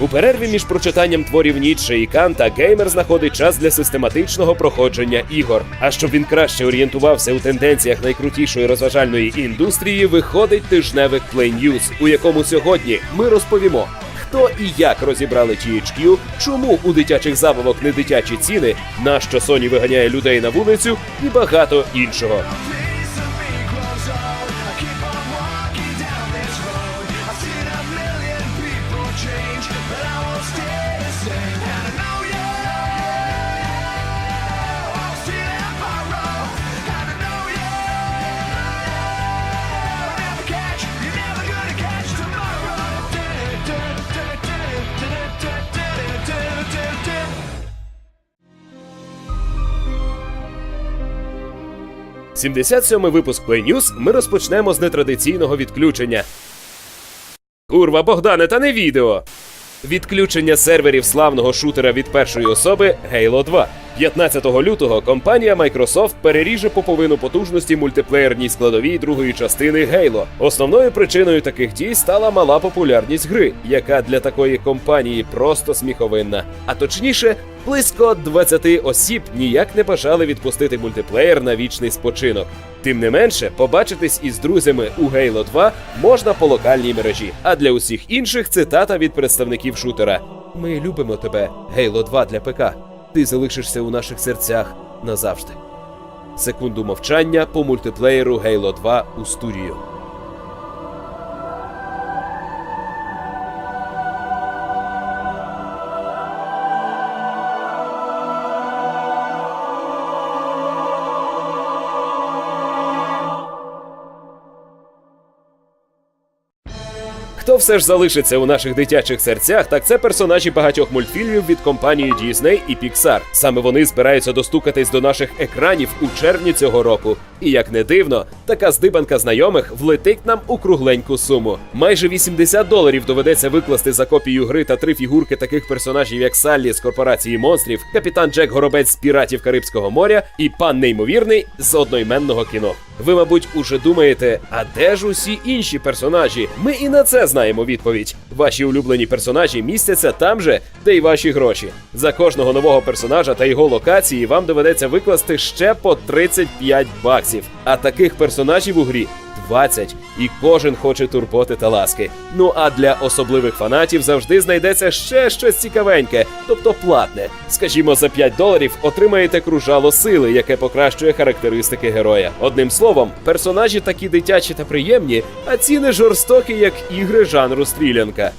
У перерві між прочитанням творів Ніцше і Канта геймер знаходить час для систематичного проходження ігор. А щоб він краще орієнтувався у тенденціях найкрутішої розважальної індустрії, виходить тижневик Play News, у якому сьогодні ми розповімо. Хто і як розібрали THQ, чому у дитячих забавок не дитячі ціни, на що Sony виганяє людей на вулицю і багато іншого. – 77-й випуск Play News ми розпочнемо з нетрадиційного відключення. Курва, Богдане, та не відео. Відключення серверів славного шутера від першої особи Halo 2. 15 лютого компанія Microsoft переріже по половину потужності мультиплеєрній складовій другої частини Halo. Основною причиною таких дій стала мала популярність гри, яка для такої компанії просто сміховинна. А точніше, близько 20 осіб ніяк не бажали відпустити мультиплеєр на вічний спочинок. Тим не менше, побачитись із друзями у Halo 2 можна по локальній мережі. А для усіх інших цитата від представників шутера: Ми любимо тебе, Halo 2 для ПК. Ти залишишся у наших серцях назавжди. Секунду мовчання по мультиплеєру Halo 2 у студію. Хто все ж залишиться у наших дитячих серцях, так це персонажі багатьох мультфільмів від компанії Disney і Pixar. Саме вони збираються достукатись до наших екранів у червні цього року. І як не дивно, така здибанка знайомих влетить нам у кругленьку суму. Майже 80 доларів доведеться викласти за копію гри та три фігурки таких персонажів, як Саллі з корпорації монстрів, капітан Джек Горобець з піратів Карибського моря і пан неймовірний з одноіменного кіно. Ви, мабуть, уже думаєте, а де ж усі інші персонажі? Ми і на це знаємо відповідь. Ваші улюблені персонажі містяться там же, де й ваші гроші. За кожного нового персонажа та його локації вам доведеться викласти ще по 35 баксів. А таких персонажів у грі 20, і кожен хоче турботи та ласки. Ну а для особливих фанатів завжди знайдеться ще щось цікавеньке, тобто платне. Скажімо, за 5 доларів отримаєте кружало сили, яке покращує характеристики героя. Одним словом, персонажі такі дитячі та приємні, а ціни жорстокі, як ігри жанру стрілянка.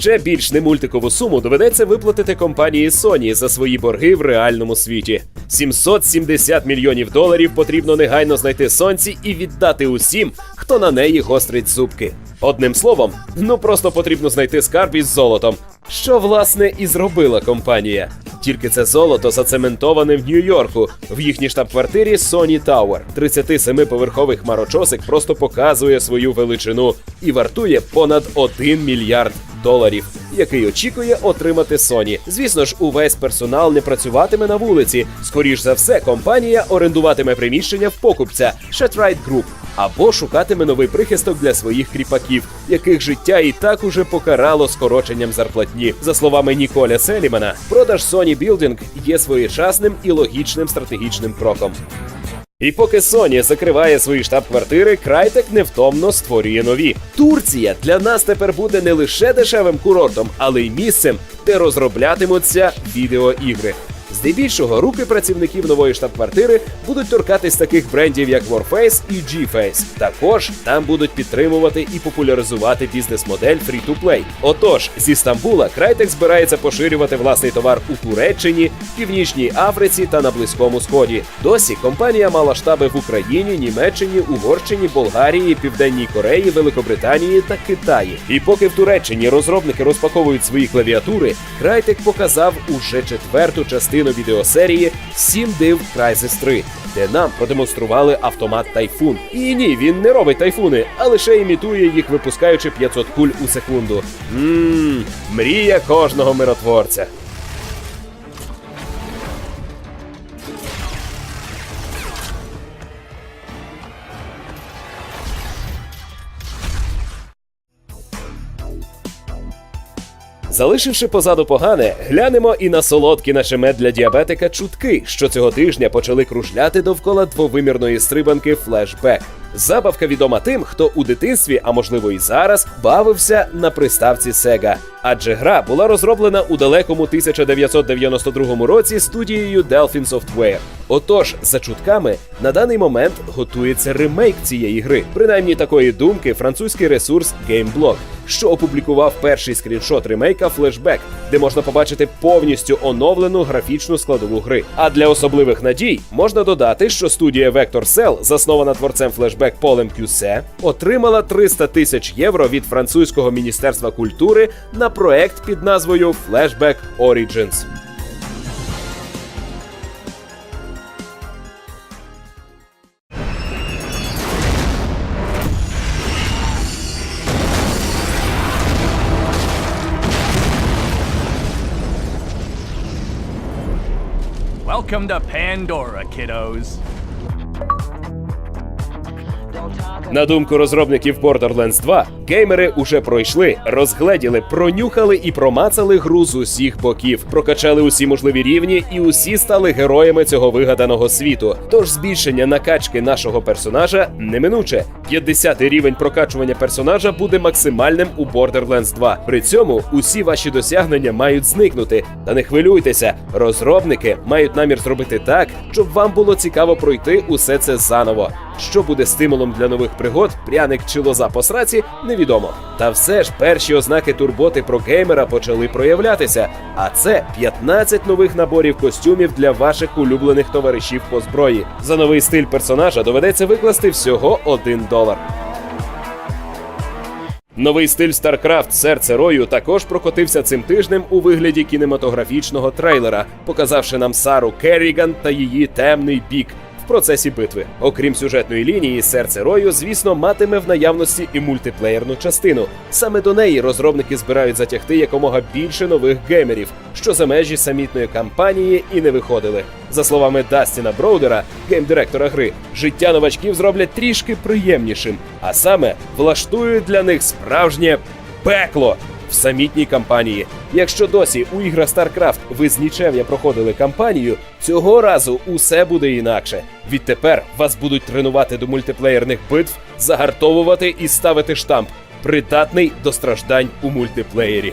Ще більш немультикову суму доведеться виплатити компанії Sony за свої борги в реальному світі. 770 мільйонів доларів потрібно негайно знайти сонці і віддати усім, хто на неї гострить зубки. Одним словом, ну просто потрібно знайти скарб із золотом, що власне і зробила компанія. Тільки це золото зацементоване в Нью-Йорку в їхній штаб-квартирі Sony Tower. 37-поверховий хмарочосик просто показує свою величину і вартує понад 1 мільярд доларів, який очікує отримати Sony. Звісно ж, увесь персонал не працюватиме на вулиці. Скоріш за все, компанія орендуватиме приміщення в покупця Shatrite Group або шукатиме новий прихисток для своїх кріпаків, яких життя і так уже покарало скороченням зарплатні. За словами Ніколя Селімана, продаж Sony Building є своєчасним і логічним стратегічним кроком. І поки Sony закриває свої штаб-квартири, Крайтек невтомно створює нові. Турція для нас тепер буде не лише дешевим курортом, але й місцем, де розроблятимуться відеоігри. Здебільшого руки працівників нової штаб-квартири будуть торкатись таких брендів, як Warface і G-Face. Також там будуть підтримувати і популяризувати бізнес-модель Free-to-Play. Отож, зі Стамбула Крайтек збирається поширювати власний товар у Туреччині, Північній Африці та на Близькому Сході. Досі компанія мала штаби в Україні, Німеччині, Угорщині, Болгарії, Південній Кореї, Великобританії та Китаї. І поки в Туреччині розробники розпаковують свої клавіатури, Крайтек показав уже четверту частину відеосерії «Сім див Crysis 3», де нам продемонстрували автомат Тайфун. І ні, він не робить тайфуни, а лише імітує їх, випускаючи 500 куль у секунду. Ммм, мрія кожного миротворця. Залишивши позаду погане, глянемо і на солодкі нашемет для діабетика чутки, що цього тижня почали кружляти довкола двовимірної стрибанки флешбек. Забавка відома тим, хто у дитинстві, а можливо і зараз, бавився на приставці Sega. Адже гра була розроблена у далекому 1992 році студією Delphin Software. Отож, за чутками, на даний момент готується ремейк цієї гри. Принаймні такої думки французький ресурс GameBlog, що опублікував перший скріншот ремейка Flashback, де можна побачити повністю оновлену графічну складову гри. А для особливих надій можна додати, що студія Vector Cell, заснована творцем Flashback Полем Кюсе, отримала 300 тисяч євро від французького міністерства культури на проект під назвою Flashback Origins. Welcome to Pandora, kiddos. На думку розробників Borderlands 2, геймери уже пройшли, розгледіли, пронюхали і промацали гру з усіх боків, прокачали усі можливі рівні, і усі стали героями цього вигаданого світу. Тож збільшення накачки нашого персонажа неминуче. 50-й рівень прокачування персонажа буде максимальним у Borderlands 2. При цьому усі ваші досягнення мають зникнути. Та не хвилюйтеся, розробники мають намір зробити так, щоб вам було цікаво пройти усе це заново. Що буде стимулом для нових пригод, пряник чи лоза по сраці, невідомо. Та все ж перші ознаки турботи про геймера почали проявлятися. А це 15 нових наборів костюмів для ваших улюблених товаришів по зброї. За новий стиль персонажа доведеться викласти всього 1 долар. Новий стиль StarCraft Серце Рою також прокотився цим тижнем у вигляді кінематографічного трейлера, показавши нам Сару Керріган та її темний бік. Процесі битви, окрім сюжетної лінії, серце рою, звісно, матиме в наявності і мультиплеєрну частину. Саме до неї розробники збирають затягти якомога більше нових геймерів, що за межі самітної кампанії і не виходили. За словами Дастіна Броудера, геймдиректора гри, життя новачків зроблять трішки приємнішим, а саме влаштують для них справжнє пекло в самітній кампанії. Якщо досі у іграх StarCraft ви з нічев'я проходили кампанію, цього разу усе буде інакше. Відтепер вас будуть тренувати до мультиплеєрних битв, загартовувати і ставити штамп, придатний до страждань у мультиплеєрі.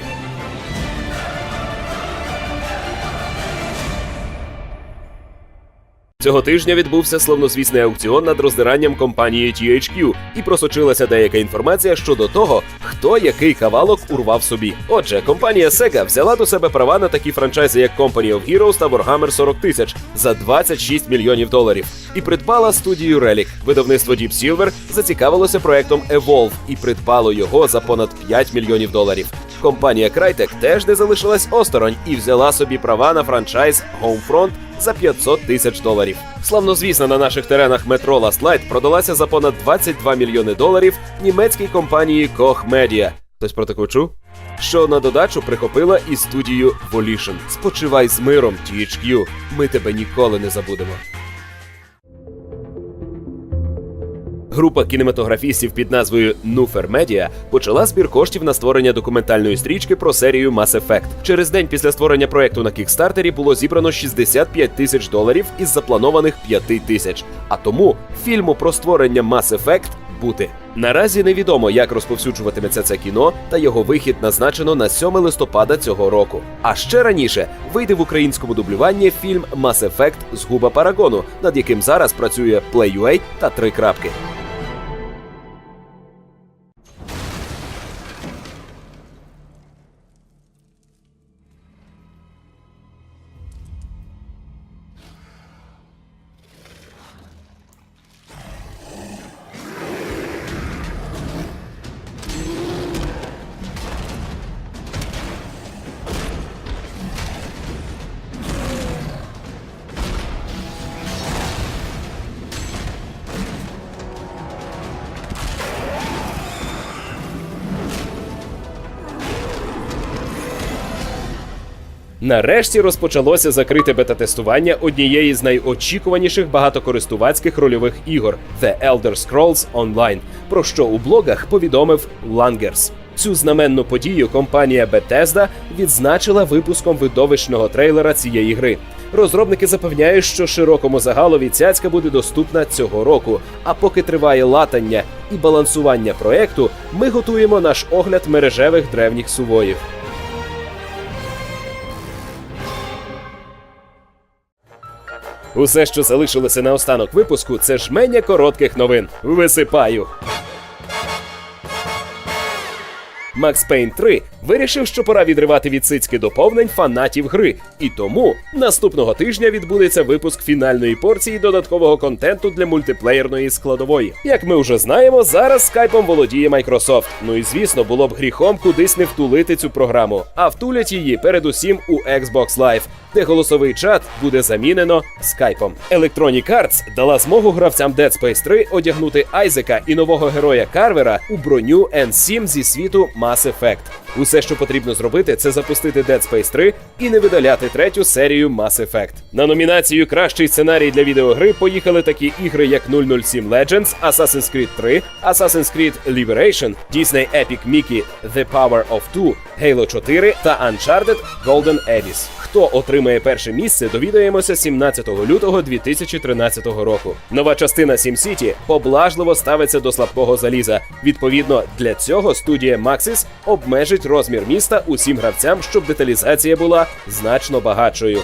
Цього тижня відбувся славнозвісний аукціон над роздиранням компанії THQ, і просочилася деяка інформація щодо того, хто який кавалок урвав собі. Отже, компанія Sega взяла до себе права на такі франчайзи, як Company of Heroes та Warhammer 40 тисяч за 26 мільйонів доларів, і придбала студію Relic. Видавництво Deep Silver зацікавилося проектом Evolve і придбало його за понад 5 мільйонів доларів. Компанія Crytek теж не залишилась осторонь і взяла собі права на франчайз Homefront за 500 тисяч доларів. Славнозвісна на наших теренах метро Last Light продалася за понад 22 мільйони доларів німецькій компанії Koch Media. Хтось про таку чув? Що на додачу прихопила і студію Volition. Спочивай з миром, THQ. Ми тебе ніколи не забудемо. Група кінематографістів під назвою Nufer Media почала збір коштів на створення документальної стрічки про серію Mass Effect. Через день після створення проекту на кікстартері було зібрано 65 тисяч доларів із запланованих 5 тисяч. А тому фільму про створення Mass Effect бути. Наразі невідомо, як розповсюджуватиметься це кіно, та його вихід назначено на 7 листопада цього року. А ще раніше вийде в українському дублюванні фільм Mass Effect Згуба Парагону, над яким зараз працює Play.ua та три крапки. Нарешті розпочалося закрите бета-тестування однієї з найочікуваніших багатокористувацьких рольових ігор The Elder Scrolls Online, про що у блогах повідомив Langers. Цю знаменну подію компанія Bethesda відзначила випуском видовищного трейлера цієї гри. Розробники запевняють, що широкому загалові цяцька буде доступна цього року. А поки триває латання і балансування проекту, ми готуємо наш огляд мережевих древніх сувоїв. Усе, що залишилося на останок випуску, це жменя коротких новин. Висипаю. Max Payne 3 вирішив, що пора відривати від цицьки доповнень фанатів гри, і тому наступного тижня відбудеться випуск фінальної порції додаткового контенту для мультиплеєрної складової. Як ми вже знаємо, зараз скайпом володіє Microsoft. Ну і звісно, було б гріхом кудись не втулити цю програму, а втулять її передусім у Xbox Live, де голосовий чат буде замінено скайпом. Electronic Arts дала змогу гравцям Dead Space 3 одягнути Айзека і нового героя Карвера у броню N7 зі світу Mass Effect. Усе, що потрібно зробити, це запустити Dead Space 3 і не видаляти третю серію Mass Effect. На номінацію Кращий сценарій для відеогри поїхали такі ігри, як 007 Legends, Assassin's Creed 3, Assassin's Creed Liberation, Disney Epic Mickey The Power of Two, Halo 4 та Uncharted Golden Abyss. Хто отримає перше місце, довідаємося 17 лютого 2013 року. Нова частина SimCity поблажливо ставиться до слабкого заліза. Відповідно, для цього студія Maxis обмежить розмір міста усім гравцям, щоб деталізація була значно багатшою.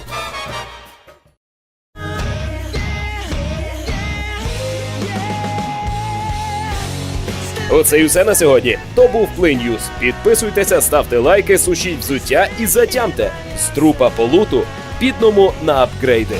Оце і все на сьогодні. То був Play Підписуйтеся, ставте лайки, сушіть взуття і затямте з трупа по луту, на апгрейди.